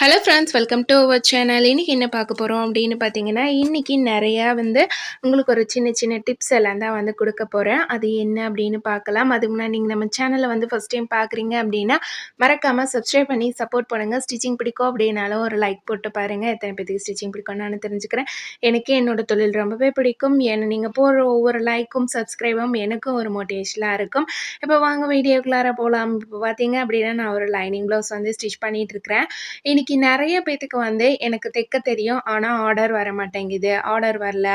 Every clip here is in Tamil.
Hello friends welcome to our channel இன்றைக்கி என்ன பார்க்க போகிறோம் அப்படின்னு பார்த்தீங்கன்னா இன்றைக்கி நிறையா வந்து உங்களுக்கு ஒரு சின்ன சின்ன டிப்ஸ் எல்லாம் தான் வந்து கொடுக்க போகிறேன் அது என்ன அப்படின்னு பார்க்கலாம். அதுக்கு முன்னாடி நீங்கள் நம்ம சேனலை வந்து ஃபஸ்ட் டைம் பார்க்குறீங்க அப்படின்னா மறக்காமல் சப்ஸ்கிரைப் பண்ணி சப்போர்ட் பண்ணுங்கள் ஸ்டிச்சிங் பிடிக்கும் அப்படின்னாலும் ஒரு லைக் போட்டு பாருங்கள் எத்தனை பேத்துக்கு ஸ்டிச்சிங் பிடிக்கும் நான் தெரிஞ்சுக்கிறேன். எனக்கே என்னோட தொழில் ரொம்பவே பிடிக்கும். ஏன்னா நீங்கள் போடுற ஒவ்வொரு லைக்கும் சப்ஸ்கிரைபும் எனக்கும் ஒரு மோட்டிவேஷனாக இருக்கும். இப்போ வாங்க வீடியோக்குள்ளார போகலாம் இப்போ பார்த்தீங்க அப்படின்னா நான் ஒரு லைனிங் ப்ளவுஸ் வந்து ஸ்டிச் பண்ணிகிட்டு இருக்கிறேன். இன்றைக்கி இன்றைக்கி நிறைய பேத்துக்கு வந்து எனக்கு தைக்க தெரியும். ஆனால் ஆர்டர் வர மாட்டேங்குது ஆர்டர் வரல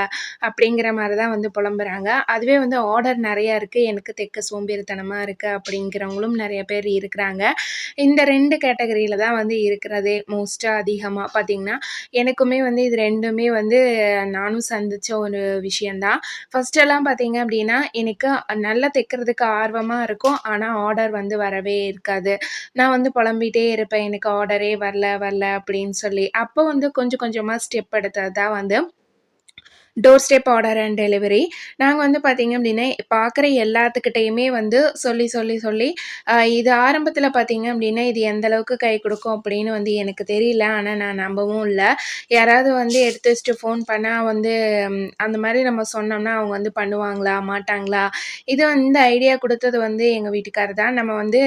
அப்படிங்கிற மாதிரி தான் வந்து புலம்புறாங்க. அதுவே வந்து ஆர்டர் நிறையா இருக்குது எனக்கு தைக்க சோம்பேறித்தனமாக இருக்குது அப்படிங்கிறவங்களும் நிறைய பேர் இருக்கிறாங்க. இந்த ரெண்டு கேட்டகரியில் தான் வந்து இருக்கிறதே மோஸ்ட்டாக அதிகமாக பார்த்திங்கன்னா எனக்குமே வந்து இது ரெண்டுமே வந்து நானும் சந்தித்த ஒரு விஷயந்தான் ஃபஸ்ட்டெல்லாம் பார்த்திங்க அப்படின்னா எனக்கு நல்லா தைக்கிறதுக்கு ஆர்வமாக இருக்கும். ஆனால் ஆர்டர் வந்து வரவே இருக்காது. நான் வந்து புலம்பிகிட்டே இருப்பேன். எனக்கு ஆர்டரே வரல வரல அப்படின்னு சொல்லி அப்போ வந்து கொஞ்சம் கொஞ்சமாக ஸ்டெப் எடுத்தது தான் வந்து door step order and delivery நாங்கள் வந்து பார்த்திங்க அப்படின்னா பார்க்குற எல்லாத்துக்கிட்டேயுமே வந்து சொல்லி சொல்லி சொல்லி இது ஆரம்பத்தில் பார்த்திங்க அப்படின்னா இது எந்த அளவுக்கு கை கொடுக்கும் அப்படின்னு வந்து எனக்கு தெரியல. ஆனால் நான் நம்பவும் இல்லை. யாராவது வந்து எடுத்து வச்சுட்டு ஃபோன் பண்ணால் வந்து அந்த மாதிரி நம்ம சொன்னோம்னா அவங்க வந்து பண்ணுவாங்களா மாட்டாங்களா? இது வந்து ஐடியா கொடுத்தது வந்து எங்கள் வீட்டுக்காரர் தான். நம்ம வந்து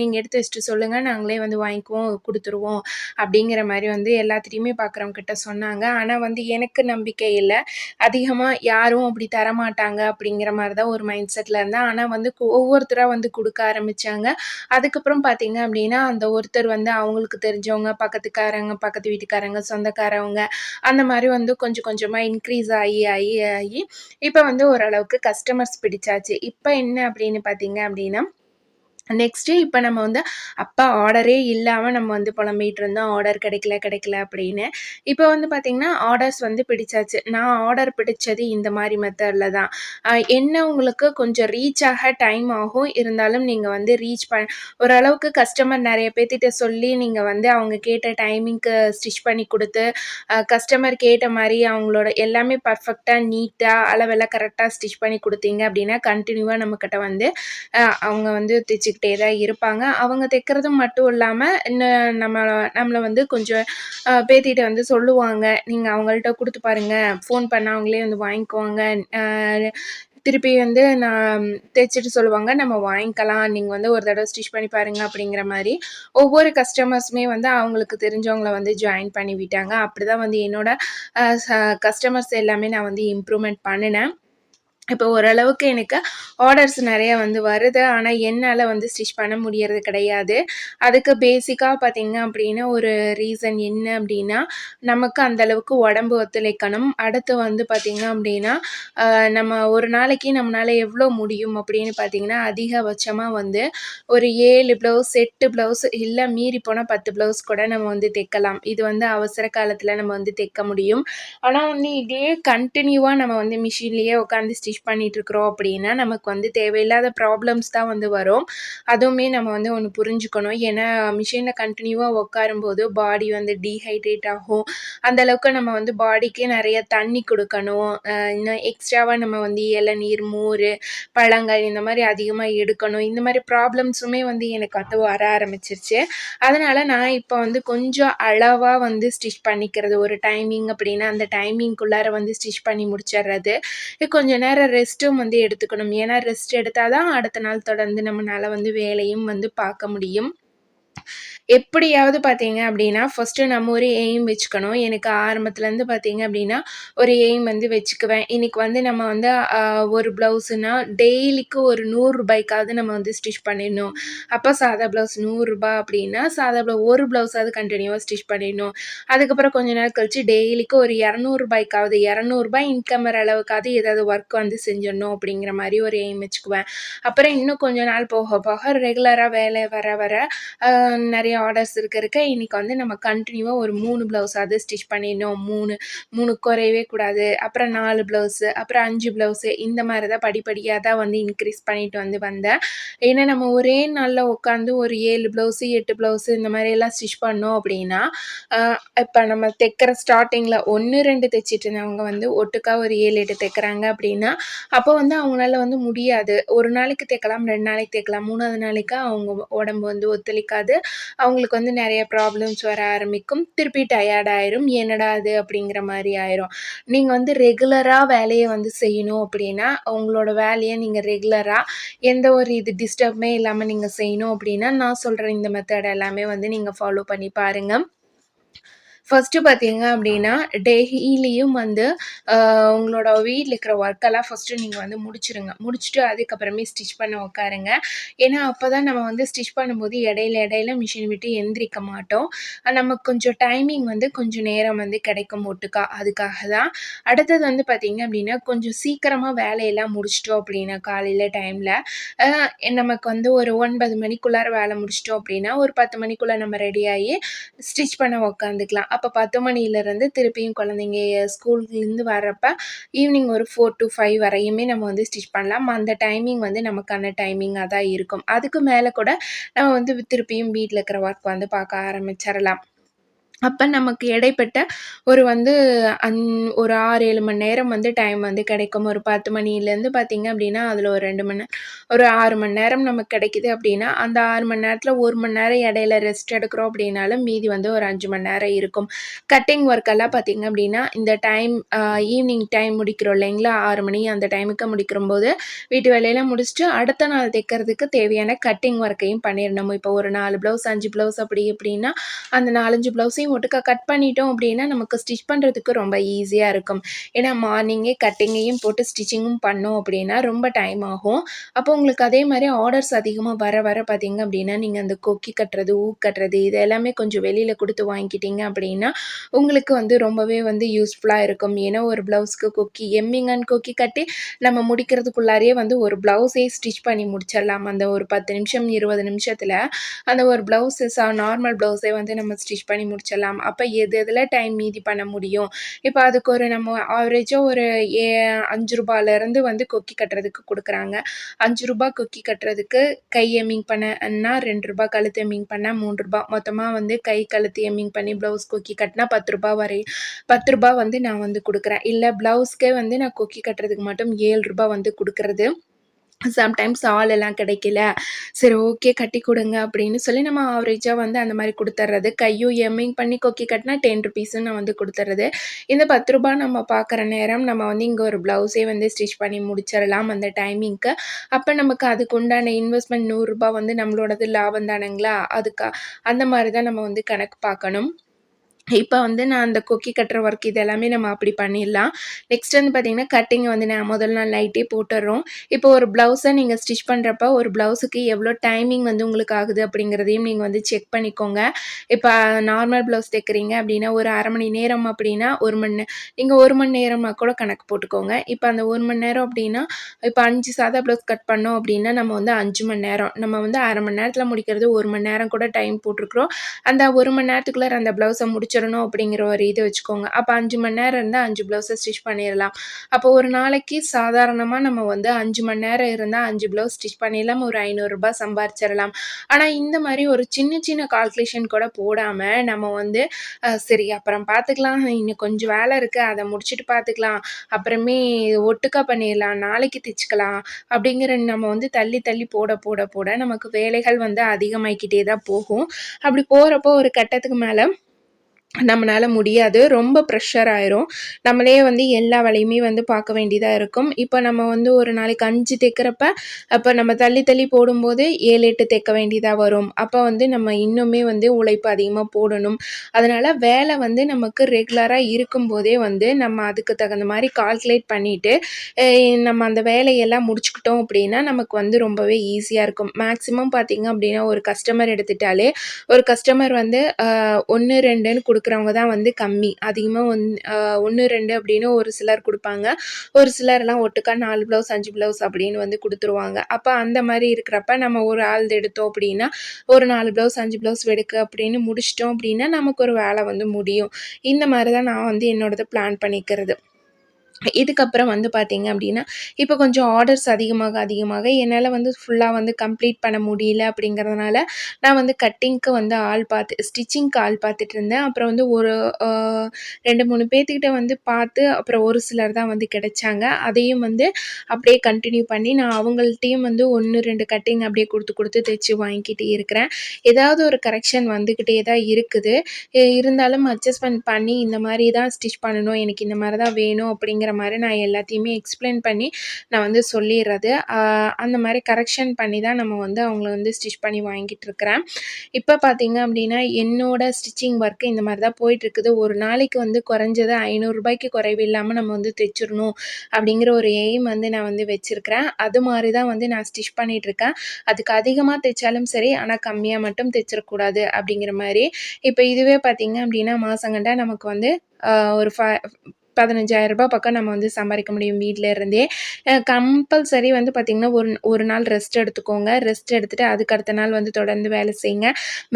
நீங்கள் எடுத்து வச்சுட்டு சொல்லுங்கள் நாங்களே வந்து வாங்கிக்குவோம் கொடுத்துருவோம் அப்படிங்கிற மாதிரி வந்து எல்லாத்திட்டையுமே பார்க்குறவங்க கிட்ட சொன்னாங்க. ஆனால் வந்து எனக்கு நம்பிக்கை இல்லை. அதிகமாக யாரும் அப்படி தரமாட்டாங்க அப்படிங்கிற மாதிரி தான் ஒரு மைண்ட் செட்டில் இருந்தேன். ஆனால் வந்து ஒவ்வொருத்தராக வந்து கொடுக்க ஆரம்பித்தாங்க அதுக்கப்புறம் பார்த்தீங்க அப்படின்னா அந்த ஒருத்தர் வந்து அவங்களுக்கு தெரிஞ்சவங்க பக்கத்துக்காரங்க பக்கத்து வீட்டுக்காரங்க சொந்தக்காரவங்க அந்த மாதிரி வந்து கொஞ்சம் கொஞ்சமாக இன்க்ரீஸ் ஆகி ஆகி ஆகி இப்போ வந்து ஓரளவுக்கு கஸ்டமர்ஸ் பிடிச்சாச்சு. இப்போ என்ன அப்படின்னு பார்த்தீங்க அப்படின்னா நெக்ஸ்ட்டு இப்போ நம்ம வந்து அப்பா ஆர்டரே இல்லாமல் நம்ம வந்து புலம்பிகிட்டு இருந்தோம். ஆர்டர் கிடைக்கல கிடைக்கல அப்படின்னு. இப்போ வந்து பார்த்திங்கன்னா ஆர்டர்ஸ் வந்து பிடிச்சாச்சு. நான் ஆர்டர் பிடிச்சது இந்த மாதிரி மெத்தடில் தான். என்ன உங்களுக்கு கொஞ்சம் ரீச் ஆக டைம் ஆகும்? இருந்தாலும் நீங்கள் வந்து ரீச் ப ஓரளவுக்கு கஸ்டமர் நிறைய பேர்த்திட்ட சொல்லி நீங்கள் வந்து அவங்க கேட்ட டைமிங்க்கு ஸ்டிச் பண்ணி கொடுத்து கஸ்டமர் கேட்ட மாதிரி அவங்களோட எல்லாமே பர்ஃபெக்டாக நீட்டாக அளவெல்லாம் கரெக்டாக ஸ்டிச் பண்ணி கொடுத்தீங்க அப்படின்னா கண்டினியூவாக நம்மக்கிட்ட வந்து அவங்க வந்து தைச்சி தைச்சிக்கிட்டே தான் இருப்பாங்க. அவங்க தைக்கிறதும் மட்டும் இல்லாமல் இன்னும் நம்ம நம்மளை வந்து கொஞ்சம் பேத்திகிட்ட வந்து சொல்லுவாங்க. நீங்கள் அவங்கள்ட்ட கொடுத்து பாருங்கள் ஃபோன் பண்ணால் அவங்களே வந்து வாங்கிக்குவாங்க. திருப்பி வந்து நான் தைச்சிட்டு சொல்லுவாங்க. நம்ம வாங்கிக்கலாம். நீங்கள் வந்து ஒரு தடவை ஸ்டிச் பண்ணி பாருங்கள் அப்படிங்கிற மாதிரி. ஒவ்வொரு கஸ்டமர்ஸுமே வந்து அவங்களுக்கு தெரிஞ்சவங்கள வந்து ஜாயின் பண்ணி விட்டாங்க. அப்படி தான் வந்து என்னோடய கஸ்டமர்ஸ் எல்லாமே நான் வந்து இம்ப்ரூவ்மெண்ட் பண்ணினேன். இப்போ ஓரளவுக்கு எனக்கு ஆர்டர்ஸ் நிறைய வந்து வருது. ஆனால் என்னால் வந்து ஸ்டிச் பண்ண முடியறது கிடையாது. அதுக்கு பேசிக்காக பார்த்திங்க அப்படின்னா ஒரு ரீசன் என்ன அப்படின்னா நமக்கு அந்தளவுக்கு உடம்பு ஒத்துழைக்கணும். அடுத்து வந்து பார்த்திங்க அப்படின்னா நம்ம ஒரு நாளைக்கு நம்மளால் எவ்வளோ முடியும் அப்படின்னு பார்த்திங்கன்னா அதிகபட்சமாக வந்து ஒரு ஏழு ப்ளவுஸ் எட்டு ப்ளவுஸ் இல்லை மீறி போனால் பத்து ப்ளவுஸ் கூட நம்ம வந்து தைக்கலாம். இது வந்து அவசர காலத்தில் நம்ம வந்து தைக்க முடியும். ஆனால் வந்து இதே கண்டினியூவாக நம்ம வந்து மிஷின்லேயே உட்காந்து ஸ்டிச் யூஸ் பண்ணிகிட்ருக்குறோம் அப்படின்னா நமக்கு வந்து தேவையில்லாத ப்ராப்ளம்ஸ் தான் வந்து வரும். அதுவுமே நம்ம வந்து ஒன்று புரிஞ்சுக்கணும். ஏன்னா மிஷினில் கண்டினியூவாக உட்காரும்போது பாடி வந்து டீஹைட்ரேட் ஆகும். அந்தளவுக்கு நம்ம வந்து பாடிக்கே நிறைய தண்ணி கொடுக்கணும். இன்னும் எக்ஸ்ட்ராவாக நம்ம வந்து இளநீர் மோர் பழங்கள் இந்த மாதிரி அதிகமாக எடுக்கணும். இந்த மாதிரி ப்ராப்ளம்ஸுமே வந்து எனக்கு வந்து வர ஆரம்பிச்சிருச்சு. அதனால் நான் இப்போ வந்து கொஞ்சம் அளவாக வந்து ஸ்டிச் பண்ணிக்கிறது. ஒரு டைமிங் அப்படின்னா அந்த டைமிங்குள்ளார வந்து ஸ்டிச் பண்ணி முடிச்சிடுறது கொஞ்சம் நேரம் ரெஸ்ட்டும் வந்து எடுத்துக்கணும். ஏன்னா ரெஸ்ட் எடுத்தால் தான் அடுத்த நாள் தொடர்ந்து நம்மளால் வந்து வேலையும் வந்து பார்க்க முடியும். எப்படியாவது பார்த்தீங்க அப்படின்னா ஃபஸ்ட்டு நம்ம ஒரு எய்ம் வச்சுக்கணும். எனக்கு ஆரம்பத்துலேருந்து பார்த்தீங்க அப்படின்னா ஒரு எய்ம் வந்து வச்சுக்குவேன். இன்றைக்கி வந்து நம்ம வந்து ஒரு ப்ளவுஸுனால் டெய்லிக்கு ஒரு நூறுரூபாய்க்காவது நம்ம வந்து ஸ்டிச் பண்ணிடணும். அப்போ சாதா ப்ளவுஸ் நூறுரூபா அப்படின்னா சாதா ப்ளவு ஒரு ப்ளவுஸாவது கண்டினியூவாக ஸ்டிச் பண்ணிடணும். அதுக்கப்புறம் கொஞ்ச நேரம் கழித்து டெய்லிக்கு ஒரு இரநூறுபாய்க்காவது இரநூறுபா இன்கம் வர அளவுக்காவது ஏதாவது ஒர்க் வந்து செஞ்சிடணும் அப்படிங்கிற மாதிரி ஒரு எய்ம் வச்சுக்குவேன். அப்புறம் இன்னும் கொஞ்ச நாள் போக போக ரெகுலராக வேலை வர வர நிறைய ஆர்டர்ஸ் இருக்க இருக்க இன்றைக்கி வந்து நம்ம கண்டினியூவாக ஒரு மூணு ப்ளவுஸாவது ஸ்டிச் பண்ணிடணும். மூணு மூணு குறையவே கூடாது. அப்புறம் நாலு ப்ளவுஸு அப்புறம் அஞ்சு ப்ளவுஸு இந்த மாதிரி தான் படிப்படியாக தான் வந்து இன்க்ரீஸ் பண்ணிட்டு வந்து வந்தேன். ஏன்னா நம்ம ஒரே நாளில் உட்காந்து ஒரு ஏழு ப்ளவுஸு எட்டு ப்ளவுஸு இந்த மாதிரி எல்லாம் ஸ்டிச் பண்ணோம் அப்படின்னா இப்போ நம்ம தைக்கிற ஸ்டார்டிங்கில் ஒன்று ரெண்டு தைச்சிட்டு இருந்தவங்க வந்து ஒட்டுக்கா ஒரு ஏழு எட்டு தைக்கிறாங்க அப்படின்னா அப்போ வந்து அவங்களால வந்து முடியாது. ஒரு நாளைக்கு தைக்கலாம் ரெண்டு நாளைக்கு தைக்கலாம். மூணாவது நாளைக்கு அவங்க உடம்பு வந்து ஒத்துழைக்காது. அவங்களுக்கு வந்து நிறைய ப்ராப்ளம்ஸ் வர ஆரம்பிக்கும். திருப்பி டயர்ட் ஆயிரும். என்னடா இது அப்படிங்கிற மாதிரி ஆயிரும். நீங்க வந்து ரெகுலரா வேலையை வந்து செய்யணும் அப்படின்னா, உங்களோட வேலையை நீங்க ரெகுலரா எந்த ஒரு இது டிஸ்டர்பே இல்லாம நீங்க செய்யணும் அப்படின்னா, நான் சொல்ற இந்த மெத்தட் எல்லாமே வந்து நீங்க ஃபாலோ பண்ணி பாருங்க. ஃபஸ்ட்டு பார்த்தீங்க அப்படின்னா, டெய்லியும் வந்து உங்களோட வீட்டில் இருக்கிற ஒர்க்கெல்லாம் ஃபஸ்ட்டு நீங்கள் வந்து முடிச்சுருங்க. முடிச்சுட்டு அதுக்கப்புறமே ஸ்டிச் பண்ண உட்காருங்க. ஏன்னா, அப்போ தான் நம்ம வந்து ஸ்டிச் பண்ணும்போது இடையில இடையில மிஷின் விட்டு எந்திரிக்க மாட்டோம். நமக்கு கொஞ்சம் டைமிங் வந்து கொஞ்சம் நேரம் வந்து கிடைக்கும் ஒட்டுக்கா. அதுக்காக தான். அடுத்தது வந்து பார்த்தீங்க அப்படின்னா, கொஞ்சம் சீக்கிரமாக வேலையெல்லாம் முடிச்சிட்டோம் அப்படின்னா காலையில் டைமில் நமக்கு வந்து ஒரு ஒன்பது மணிக்குள்ளார வேலை முடிச்சிட்டோம் அப்படின்னா, ஒரு பத்து மணிக்குள்ளே நம்ம ரெடியாகி ஸ்டிச் பண்ண உட்காந்துக்கலாம். அப்போ 10 மணிலேருந்து திருப்பியும் குழந்தைங்க ஸ்கூல்லேருந்து வர்றப்ப ஈவினிங் ஒரு ஃபோர் டூ ஃபைவ் வரையுமே நம்ம வந்து ஸ்டிச் பண்ணலாம். அந்த டைமிங் வந்து நமக்கான டைமிங்காக தான் இருக்கும். அதுக்கு மேலே கூட நம்ம வந்து திருப்பியும் வீட்டில் இருக்கிற ஒர்க் வந்து பார்க்க ஆரம்பிச்சிடலாம் அப்போ நமக்கு இடைப்பட்ட ஒரு வந்து அந் ஒரு 6, 7 மணி நேரம் வந்து டைம் வந்து கிடைக்கும். ஒரு 10 மணிலேருந்து பார்த்திங்க அப்படின்னா, அதில் ஒரு ரெண்டு மணி நேரம் ஒரு ஆறு மணி நேரம் நமக்கு கிடைக்குது அப்படின்னா, அந்த ஆறு மணி நேரத்தில் ஒரு மணி நேரம் இடையில ரெஸ்ட் எடுக்கிறோம் அப்படின்னாலும், மீதி வந்து ஒரு அஞ்சு மணி நேரம் இருக்கும். கட்டிங் ஒர்க்கெல்லாம் பார்த்தீங்க அப்படின்னா, இந்த டைம் ஈவினிங் டைம் முடிக்கிறோம் இல்லைங்களா? ஆறு மணி அந்த டைமுக்கு முடிக்கிறம்போது வீட்டு வேலையெல்லாம் முடிச்சுட்டு, அடுத்த நாள் தைக்கிறதுக்கு தேவையான கட்டிங் ஒர்க்கையும் பண்ணிடணும் இப்போ ஒரு நாலு ப்ளவுஸ், அஞ்சு ப்ளவுஸ் அப்படி எப்படின்னா அந்த 4, 5 ப்ளவுஸையும் ஒட்டுக்கா கட் பண்ணிட்டோம் அப்படின்னா, நமக்கு ஸ்டிச் பண்ணுறதுக்கு ரொம்ப ஈஸியாக இருக்கும். ஏன்னா, மார்னிங்கே கட்டிங்கையும் போட்டு ஸ்டிச்சிங்கும் பண்ணோம் அப்படின்னா, ரொம்ப டைம் ஆகும். அப்போ உங்களுக்கு அதே மாதிரி ஆர்டர்ஸ் அதிகமாக வர வர பார்த்தீங்க அப்படின்னா, நீங்கள் அந்த கொக்கி கட்டுறது, ஊ கட்டுறது இது எல்லாமே கொஞ்சம் வெளியில் கொடுத்து வாங்கிக்கிட்டீங்க அப்படின்னா, உங்களுக்கு வந்து ரொம்பவே வந்து யூஸ்ஃபுல்லாக இருக்கும். ஏன்னா, ஒரு ப்ளவுஸ்க்கு கொக்கி எம்மிங் அண்ட் கொக்கி கட்டி நம்ம முடிக்கிறதுக்குள்ளாரயே வந்து ஒரு ப்ளவுஸே ஸ்டிச் பண்ணி முடிச்சிடலாம் அந்த ஒரு 10 நிமிஷம், இருபது நிமிஷத்தில் அந்த ஒரு ப்ளவுஸு நார்மல் ப்ளவுஸே வந்து நம்ம ஸ்டிச் பண்ணி முடிச்சிடலாம். அப்போ எது எதில் டைம் மீதி பண்ண முடியும்? இப்போ அதுக்கு ஒரு நம்ம ஆவரேஜாக ஒரு ஏ அஞ்சு ரூபாயிலேருந்து வந்து கொக்கி கட்டுறதுக்கு கொடுக்குறாங்க அஞ்சு ரூபா கொக்கி கட்டுறதுக்கு கை எம்மிங் பண்ணன்னா ரூ. 2 கழுத்து எம்மிங் பண்ணால் மூணு ரூபாய் மொத்தமாக வந்து கை, கழுத்து எம்மிங் பண்ணி ப்ளவுஸ் கொக்கி கட்டினா பத்து ரூபா வரை பத்து ரூபாய் வந்து நான் வந்து கொடுக்குறேன் இல்லை ப்ளவுஸ்க்கே வந்து நான் கொக்கி கட்டுறதுக்கு மட்டும் ஏழு ரூபாய் வந்து கொடுக்குறது சம்டைம்ஸ் ஆள் எல்லாம் கிடைக்கல. சரி ஓகே கட்டி கொடுங்க அப்படின்னு சொல்லி நம்ம ஆவரேஜாக வந்து அந்த மாதிரி கொடுத்துட்றது கையும் எம்மிங் பண்ணி கொக்கி கட்டினா டென் ருபீஸும் நான் வந்து கொடுத்துட்றது இந்த பத்து ரூபா நம்ம பார்க்குற நேரம் நம்ம வந்து இங்கே ஒரு ப்ளவுஸே வந்து ஸ்டிச் பண்ணி முடிச்சிடலாம் அந்த டைமிங்க்கு. அப்போ நமக்கு அதுக்கு உண்டான இன்வெஸ்ட்மெண்ட் நூறுரூபா வந்து நம்மளோடது லாபம் தானுங்களா அதுக்கா அந்த மாதிரி தான் நம்ம வந்து கணக்கு பார்க்கணும். இப்போ வந்து நான் அந்த கொக்கி கட்டுற ஒர்க் இது எல்லாமே நம்ம அப்படி பண்ணிடலாம். நெக்ஸ்ட் வந்து பார்த்தீங்கன்னா, கட்டிங்கை வந்து நான் முதல் நாள் நைட்டே போட்டுடுறோம் இப்போ ஒரு ப்ளவுஸை நீங்கள் ஸ்டிச் பண்ணுறப்ப ஒரு ப்ளவுஸுக்கு எவ்வளோ டைமிங் வந்து உங்களுக்கு ஆகுது அப்படிங்கிறதையும் நீங்கள் வந்து செக் பண்ணிக்கோங்க. இப்போ நார்மல் ப்ளவுஸ் தைக்கிறீங்க அப்படின்னா, ஒரு அரை மணி நேரம் அப்படின்னா, ஒரு மணி நீங்கள் ஒரு மணி நேரமாக கூட கணக்கு போட்டுக்கோங்க. இப்போ அந்த ஒரு மணி நேரம் அப்படின்னா, இப்போ அஞ்சு சாதா ப்ளவுஸ் கட் பண்ணோம் அப்படின்னா, நம்ம வந்து அஞ்சு மணி நேரம். நம்ம வந்து அரை மணி நேரத்தில் முடிக்கிறது ஒரு மணி நேரம் கூட டைம் போட்டிருக்கிறோம் அந்த ஒரு மணி நேரத்துக்குள்ளே அந்த ப்ளவுஸை முடிச்சு முடிச்சிரணும் அப்படிங்கிற ஒரு இது வச்சுக்கோங்க. அப்போ அஞ்சு மணி நேரம் இருந்தால் அஞ்சு ப்ளவுஸை ஸ்டிச் பண்ணிடலாம் அப்போ ஒரு நாளைக்கு சாதாரணமாக நம்ம வந்து அஞ்சு மணி நேரம் இருந்தால் அஞ்சு ப்ளவுஸ் ஸ்டிச் பண்ணிடலாம். ஒரு ஐநூறுரூபா சம்பாரிச்சிடலாம் ஆனால் இந்த மாதிரி ஒரு சின்ன சின்ன கால்குலேஷன் கூட போடாமல் நம்ம வந்து சரி அப்புறம் பார்த்துக்கலாம். இன்னும் கொஞ்சம் வேலை இருக்குது அதை முடிச்சுட்டு பார்த்துக்கலாம். அப்புறமே ஒட்டுக்கா பண்ணிடலாம் நாளைக்கு தைச்சிக்கலாம் அப்படிங்கிற நம்ம வந்து தள்ளி தள்ளி போட போட போட நமக்கு வேலைகள் வந்து அதிகமாயிக்கிட்டே தான் போகும். அப்படி போகிறப்போ ஒரு கட்டத்துக்கு மேலே நம்மளால் முடியாது. ரொம்ப ப்ரெஷர் ஆயிரும். நம்மளே வந்து எல்லா வேலையுமே வந்து பார்க்க வேண்டியதாக இருக்கும். இப்போ நம்ம வந்து ஒரு நாளைக்கு அஞ்சு தைக்கிறப்ப, அப்போ நம்ம தள்ளி தள்ளி போடும்போது 7, 8 தைக்க வேண்டியதாக வரும். அப்போ வந்து நம்ம இன்னுமே வந்து உழைப்பு அதிகமாக போடணும். அதனால் வேலை வந்து நமக்கு ரெகுலராக இருக்கும்போதே வந்து நம்ம அதுக்கு தகுந்த மாதிரி கால்குலேட் பண்ணிவிட்டு நம்ம அந்த வேலையெல்லாம் முடிச்சுக்கிட்டோம் அப்படின்னா, நமக்கு வந்து ரொம்பவே ஈஸியாக இருக்கும். மேக்ஸிமம் பார்த்திங்க அப்படின்னா, ஒரு கஸ்டமர் எடுத்துட்டாலே, ஒரு கஸ்டமர் வந்து அ 1, 2ன்னு கொடுக்குறவங்க தான் வந்து கம்மி. அதிகமாக ஒன் ஒன்று ரெண்டு அப்படின்னு ஒரு சிலர் கொடுப்பாங்க ஒரு சிலர்லாம் ஒட்டுக்கா நாலு ப்ளவுஸ், அஞ்சு ப்ளவுஸ் அப்படின்னு வந்து கொடுத்துருவாங்க அப்போ அந்த மாதிரி இருக்கிறப்ப நம்ம ஒரு ஆள் எடுத்தோம் அப்படின்னா, ஒரு நாலு ப்ளவுஸ், அஞ்சு ப்ளவுஸ் எடுக்க அப்படின்னு முடிச்சிட்டோம் அப்படின்னா, நமக்கு ஒரு வேலை வந்து முடியும். இந்த மாதிரி தான் நான் வந்து என்னோடது பிளான் பண்ணிக்கிறது. இதுக்கப்புறம் வந்து பார்த்தீங்க அப்படின்னா, இப்போ கொஞ்சம் ஆர்டர்ஸ் அதிகமாக அதிகமாக என்னால் வந்து ஃபுல்லாக வந்து கம்ப்ளீட் பண்ண முடியல அப்படிங்கிறதுனால, நான் வந்து கட்டிங்க்கு வந்து ஆள் பார்த்து ஸ்டிச்சிங்க்கு ஆள் பார்த்துட்டுருந்தேன். அப்புறம் வந்து ஒரு ரெண்டு மூணு பேர்த்துக்கிட்ட வந்து பார்த்து, அப்புறம் ஒரு சிலர் தான் வந்து கிடைச்சாங்க. அதையும் வந்து அப்படியே கண்டினியூ பண்ணி, நான் அவங்கள்ட்டையும் வந்து 1, 2 கட்டிங் அப்படியே கொடுத்து கொடுத்து தைச்சு வாங்கிக்கிட்டே இருக்கிறேன். ஏதாவது ஒரு கரெக்ஷன் வந்துக்கிட்டே தான் இருக்குது. இருந்தாலும் அட்ஜஸ்ட்மெண்ட் பண்ணி, இந்த மாதிரி தான் ஸ்டிச் பண்ணணும், எனக்கு இந்த மாதிரி தான் வேணும் அப்படிங்கிற மாதிரி நான் எல்லாத்தையுமே எக்ஸ்ப்ளைன் பண்ணி, நான் வந்து சொல்லிடுறது அந்த மாதிரி கரெக்ஷன் பண்ணி தான் நம்ம வந்து அவங்கள வந்து ஸ்டிச் பண்ணி வாங்கிட்டுருக்கிறேன். இப்போ பார்த்தீங்க அப்படின்னா, என்னோட ஸ்டிச்சிங் ஒர்க்கு இந்த மாதிரி தான் போயிட்டுருக்குது. ஒரு நாளைக்கு வந்து குறைஞ்சது ஐநூறுரூபாய்க்கு குறைவு இல்லாமல் நம்ம வந்து தைச்சிரணும் அப்படிங்கிற ஒரு எய்ம் வந்து நான் வந்து வச்சுருக்கிறேன் அது மாதிரி தான் வந்து நான் ஸ்டிச் பண்ணிகிட்ருக்கேன் அதுக்கு அதிகமாக தைச்சாலும் சரி, ஆனால் கம்மியாக மட்டும் தைச்சிடக்கூடாது அப்படிங்கிற மாதிரி இப்போ இதுவே பார்த்தீங்க அப்படின்னா, மாதங்கண்டா நமக்கு வந்து ஒரு ஃப பதினஞ்சாயிரம் ரூபாய் பக்கம் நம்ம வந்து சம்பாதிக்க முடியும் வீட்டில் இருந்தே. கம்பல்சரி வந்து பார்த்தீங்கன்னா, ஒரு ஒரு நாள் ரெஸ்ட் எடுத்துக்கோங்க. ரெஸ்ட் எடுத்துகிட்டு அதுக்கு அடுத்த நாள் வந்து தொடர்ந்து வேலை செய்யுங்க.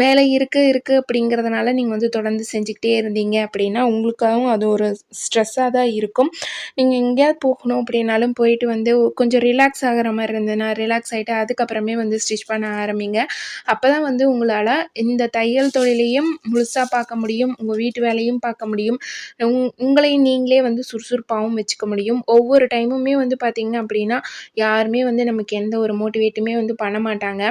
வேலை இருக்குது இருக்குது அப்படிங்கிறதுனால நீங்கள் வந்து தொடர்ந்து செஞ்சுக்கிட்டே இருந்தீங்க அப்படின்னா, உங்களுக்காகவும் அது ஒரு ஸ்ட்ரெஸ்ஸாக தான் இருக்கும். நீங்கள் எங்கேயாவது போகணும் அப்படின்னாலும் போயிட்டு வந்து கொஞ்சம் ரிலாக்ஸ் ஆகிற மாதிரி இருந்ததுன்னா, ரிலாக்ஸ் ஆகிட்டு அதுக்கப்புறமே வந்து ஸ்டிச் பண்ண ஆரம்பிங்க. அப்போ தான் வந்து உங்களால் இந்த தையல் தொழிலையும் முழுசாக பார்க்க முடியும். உங்கள் வீட்டு வேலையும் பார்க்க முடியும். உங் உங்களையும் நீங்களே வந்து சுறுசுறுப்பாகவும் வச்சுக்க முடியும். ஒவ்வொரு டைமுமே வந்து பார்த்திங்க அப்படின்னா, யாருமே வந்து நமக்கு எந்த ஒரு மோட்டிவேட்டுமே வந்து பண்ண மாட்டாங்க.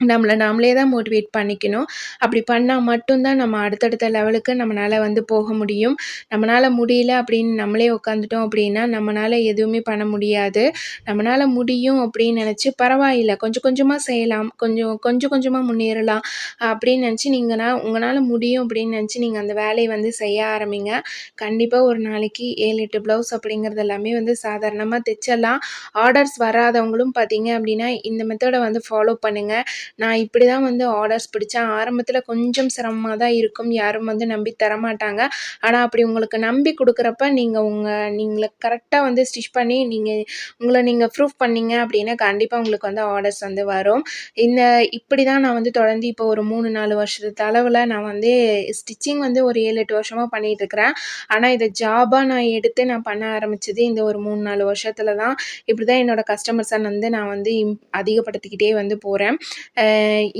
நம்மளை நாமளே தான் மோட்டிவேட் பண்ணிக்கணும். அப்படி பண்ணால் மட்டும்தான் நம்ம அடுத்தடுத்த லெவலுக்கு நம்மளால் வந்து போக முடியும். நம்மளால் முடியல அப்படின்னு நம்மளே உட்காந்துட்டோம் அப்படின்னா, நம்மளால் எதுவுமே பண்ண முடியாது. நம்மளால் முடியும் அப்படின்னு நினச்சி பரவாயில்ல கொஞ்சம் கொஞ்சமாக செய்யலாம். கொஞ்சம் கொஞ்சம் கொஞ்சமாக முன்னேறலாம் அப்படின்னு நினச்சி நீங்கன்னா உங்களால் முடியும் அப்படின்னு நினச்சி நீங்கள் அந்த வேலையை வந்து செய்ய ஆரம்பிங்க. கண்டிப்பாக ஒரு நாளைக்கு 7, 8 ப்ளவுஸ் அப்படிங்கிறது எல்லாமே வந்து சாதாரணமாக தைச்சிடலாம். ஆர்டர்ஸ் வராதவங்களும் பார்த்தீங்க அப்படின்னா, இந்த மெத்தடை வந்து ஃபாலோ பண்ணுங்கள் நான் இப்படி தான் வந்து ஆர்டர்ஸ் பிடிச்சேன். ஆரம்பத்தில் கொஞ்சம் சிரமமாக தான் இருக்கும். யாரும் வந்து நம்பி தரமாட்டாங்க. ஆனால் அப்படி உங்களுக்கு நம்பி கொடுக்குறப்ப நீங்கள் உங்கள் நீங்களை கரெக்டாக வந்து ஸ்டிச் பண்ணி, நீங்கள் உங்களை நீங்கள் ப்ரூஃப் பண்ணீங்க அப்படின்னா, கண்டிப்பாக உங்களுக்கு வந்து ஆர்டர்ஸ் வந்து வரும். இந்த இப்படி தான் நான் வந்து தொடர்ந்து இப்போ ஒரு 3, 4 வருஷத்து அளவில் நான் வந்து ஸ்டிச்சிங் வந்து ஒரு ஏழு எட்டு வருஷமாக பண்ணிகிட்ருக்கிறேன் ஆனால் இதை ஜாபாக நான் எடுத்து நான் பண்ண ஆரம்பிச்சது இந்த ஒரு 3, 4 வருஷத்துல தான். இப்படி தான் என்னோட கஸ்டமர்ஸை வந்து நான் வந்து இம் அதிகப்படுத்திக்கிட்டே வந்து போகிறேன்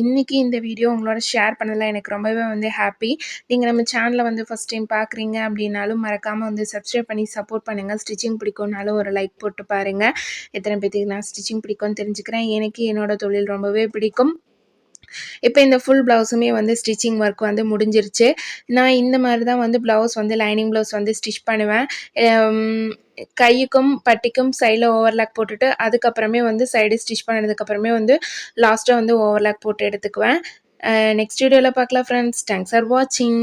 இன்றைக்கி இந்த வீடியோ உங்களோட ஷேர் பண்ணதில் எனக்கு ரொம்பவே வந்து ஹாப்பி நீங்கள் நம்ம சேனலில் வந்து ஃபஸ்ட் டைம் பார்க்குறீங்க அப்படின்னாலும், மறக்காமல் வந்து சப்ஸ்கிரைப் பண்ணி சப்போர்ட் பண்ணுங்கள் ஸ்டிச்சிங் பிடிக்கும்னாலும் ஒரு லைக் போட்டு பாருங்கள் எத்தனை பேத்துக்கு நான் ஸ்டிச்சிங் பிடிக்கும்னு தெரிஞ்சுக்கிறேன். எனக்கு என்னோட தொழில் ரொம்பவே பிடிக்கும். இப்போ இந்த ஃபுல் ப்ளவுஸுமே வந்து ஸ்டிச்சிங் ஒர்க் வந்து முடிஞ்சிருச்சு. நான் இந்த மாதிரி தான் வந்து ப்ளவுஸ் வந்து லைனிங் ப்ளவுஸ் வந்து ஸ்டிச் பண்ணுவேன். கையுக்கும் கைக்கும், பட்டிக்கும் சைடில் ஓவர்லாக் போட்டுட்டு, அதுக்கப்புறமே வந்து சைடு ஸ்டிச் பண்ணதுக்கப்புறமே வந்து லாஸ்ட்டாக வந்து ஓவர்லாக் போட்டு எடுத்துக்குவேன். நெக்ஸ்ட் வீடியோவில் பார்க்கலாம் ஃப்ரெண்ட்ஸ். தேங்க்ஸ் ஃபார் வாட்சிங்.